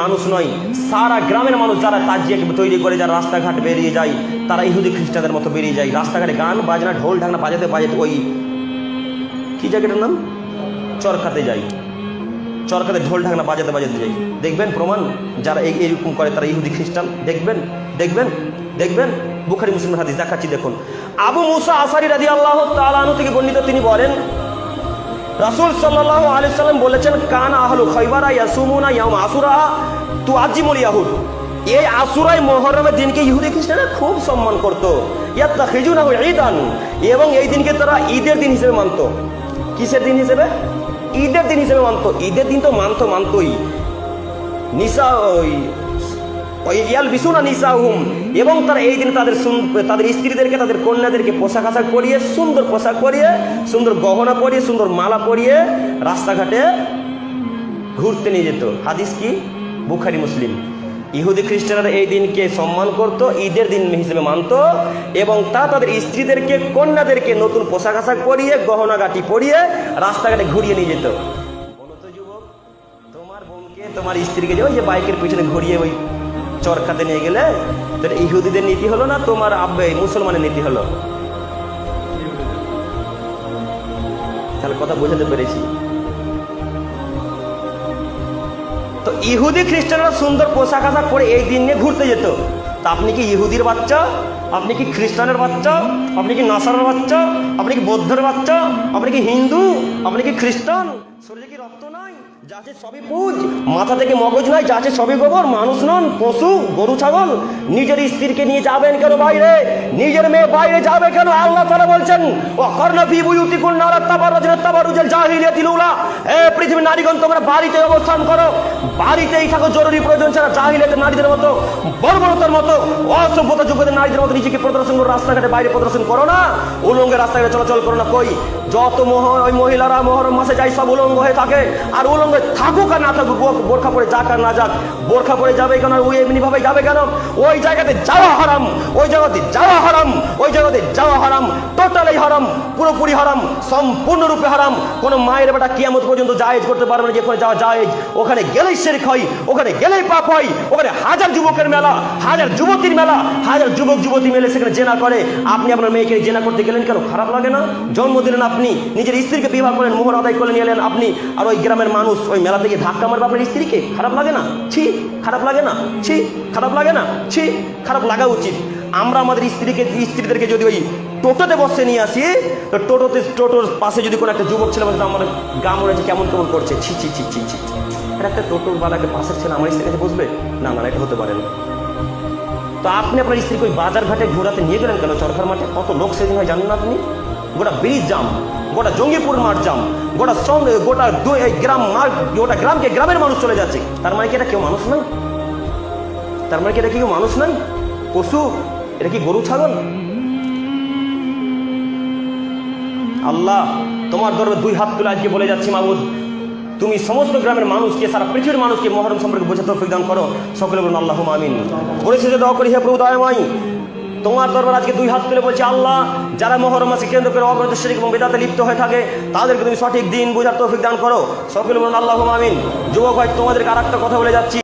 মানুষ নয়, সারা গ্রামের মানুষ যারা তাজিয়া তৈরি করে, যারা রাস্তাঘাট বেরিয়ে যায়, তারা ইহুদি খ্রিস্টানদের মতো বেরিয়ে যায়। রাস্তাঘাটে গান বাজনা, ঢোল ঢাকনা বাজাতে বাজাতে ওই, কি জায়গাটার নাম? চরকাতে যাই। চরকাতে ঢোল ঢাকনা বাজাতে বাজাতে যাই। দেখবেন প্রমাণ? যারা এই এরকম করে, তারা ইহুদি খ্রিস্টান। দেখবেন? দেখবেন? দেখবেন? বুখারি মুসলিম হাদিস দেখাচ্ছি, দেখুন। আবু মুসা আসারি রাজি আল্লাহ তালানু থেকে বর্ণিত তিনি বলেন রাসূল সাল্লাল্লাহু আলাইহি সাল্লাম বলেছেন, কান আহলু খাইবারা ইয়াসুমুনা ইয়াউম আসুরা তু আজিমুল ইয়াহুদ। এই আসুরাই মহরমের দিনকে ইহুদি খ্রিস্টানরা খুব সম্মান করত। ইয়াত্তাখিজুনাহু ঈদান। এবং এই দিনকে তারা ঈদের দিন হিসেবে মানতো। কিসের দিন হিসেবে? ঈদের দিন হিসেবে মানত। ঈদের দিন তো মানতো, মানতোই। ওই ওই ইয়াল এবং তারা এই দিন তাদের তাদের স্ত্রীদেরকে, তাদের কন্যাদেরকে পোশাক আশাক পরিয়ে, সুন্দর পোশাক পরিয়ে, সুন্দর গহনা পরিয়ে, সুন্দর মালা পরিয়ে রাস্তাঘাটে ঘুরতে নিয়ে যেত। হাদিস কি? বুখারি, মুসলিম। ইহুদি খ্রিস্টানরা এই দিনকে সম্মান করত, ঈদের দিন হিসেবে মানত, এবং তা তাদের স্ত্রীদেরকে, কন্যাদেরকে নতুন পোশাক আশাক পরিয়ে, গহনা গাটি পরিয়ে রাস্তাঘাটে ঘুরিয়ে নিয়ে যেত। বলো তো যুবক, তোমার বোনকে, তোমার স্ত্রীকে যে ওই যে বাইকের পিছনে ঘুরিয়ে ওই চরকাতে নিয়ে গেলে, তাহলে ইহুদিদের নীতি হলো না, তোমার আব্বে মুসলমানের নীতি হলো? তাহলে কথা বোঝাতে পেরেছি। তো ইহুদি খ্রিস্টানরা সুন্দর পোশাক আশাক পরে এই দিন নিয়ে ঘুরতে যেত। তা আপনি কি ইহুদির বাচ্চা? আপনি কি খ্রিস্টানের বাচ্চা? আপনি কি নাসারের বাচ্চা? আপনি কি বৌদ্ধের বাচ্চা? আপনি কি হিন্দু? আপনি কি খ্রিস্টান? শরীরে কি রক্ত নাই যা আছে সবই পুজ। মাথা থেকে মগজ নাই যা আছে সবই গোবর। মানুষ নন, পশু, গরু, ছাগল। নিজের স্ত্রীকে নিয়ে যাবেন কেন বাইরে? নিজের মেয়ে বাইরে যাবে কেন? আল্লাহ তারা বলছেন ও বুয়ুতি জাহিলিয়াতিল উলা এ পৃথিবীর নারীগণ, তোমরা বাড়িতে অবস্থান করো। বাড়িতেই থাকো, জরুরি প্রয়োজন ছাড়া জাহিলিয়াতের নারীদের মতো, বর্বরতার মতো, অসভ্যতা যুগদের নারীদের মতো নিজেকে প্রদর্শন করো, রাস্তাঘাটে বাইরে প্রদর্শন করো না। উলঙ্গে রাস্তাঘাটে চলাচল করো না। কই? যত মোহ ওই মহিলারা মহরম মাসে যাই সব উলঙ্গ হয়ে থাকে। আর উলঙ্গ থাকুক আর না থাকুক বোরখা পরে যাক আর না যাক, বোরখা পরে যাবে কেন ওই এমনি ভাবে যাবে কেন? ওই জায়গাতে যাওয়া হারাম, ওই জায়গাতে যাওয়া হারাম, ওই টোটালি হারাম পুরোপুরি হারাম, সম্পূর্ণরূপে হারাম। কোনো মায়ের বেটা কিয়ামত পর্যন্ত জায়েজ করতে পারবে না যেখানে যাওয়া জায়েজ। ওখানে গেলেই শেরিক হয়, ওখানে গেলেই পাপ হয়, ওখানে হাজার যুবকের মেলা, হাজার যুবতীর মেলা, হাজার যুবক যুবতী মেলে সেখানে জেনা করে। আপনি আপনার মেয়েকে জেনা করতে গেলেন কেন? খারাপ লাগে না? জন্ম দিলেন আপনি, নিজের স্ত্রীকে বিবাহ করেন, মোহর আদায় করে নিয়ে এলেন আপনি, আর ওই গ্রামের মানুষ ওই মেলা থেকে ধাক্কা মারবে আপনার স্ত্রীকে? খারাপ লাগে না? ছি, খারাপ লাগে না? ছি, খারাপ লাগে না? ছি, খারাপ লাগা উচিত। আমরা আমাদের স্ত্রীকে, স্ত্রীদেরকে যদি ওই টোটোতে বসে নিয়ে আসি, তো টোটোতে, টোটোর পাশে যদি কোনো একটা যুবক ছেলে বসে আমার গা হচ্ছে কেমন কেমন করছে? ছি ছি ছি ছি ছি একটা টোটোর বা একটা পাশের ছেলে আমার স্ত্রীর কাছে বসবে? না না এটা হতে পারে না। তো আপনি আপনার স্ত্রীকে ওই বাজার ঘাটে ঘোরাতে নিয়ে গেলেন কেন? চরকার মাঠে? কত লোক সেদিন হয় জানেন না আপনি? গোটা ব্রিজ জাম, গোটা জঙ্গিপুর মাঠ জাম, গোটা সঙ্গে গোটা গ্রাম মাঠ, গোটা গ্রামকে গ্রামের মানুষ চলে যাচ্ছে। তার মানে কি এটা কেউ মানুষ নয়? তার মানে কি এটা কেউ মানুষ নয়? পশু এটা কি গরু, ছাগল? আল্লাহ, তোমার দরবে দুই হাত তুলে আজকে বলে যাচ্ছি মাহমুদ তুমি সমস্ত গ্রামের মানুষকে, সারা পৃথিবীর মানুষকে মহরম সম্পর্কে বোঝাতে তৌফিক করো। সকলে বলুন আল্লাহ আমিন। পরিশেষে দোয়া করি, হে প্রভু দয়াময়। তোমার দরবার আজকে দুই হাত তুলে বলছি, আল্লাহ, যারা মহরম আছে, কেন্দ্র করে অবৈধ শরীর এবং বেদাতে লিপ্ত হয়ে থাকে, তাদেরকে তুমি সঠিক দিন বোঝার তৌফিক দান করো। সকলে বলুন আল্লাহ আমিন। যুবক ভাই, তোমাদেরকে আর একটা কথা বলে যাচ্ছি।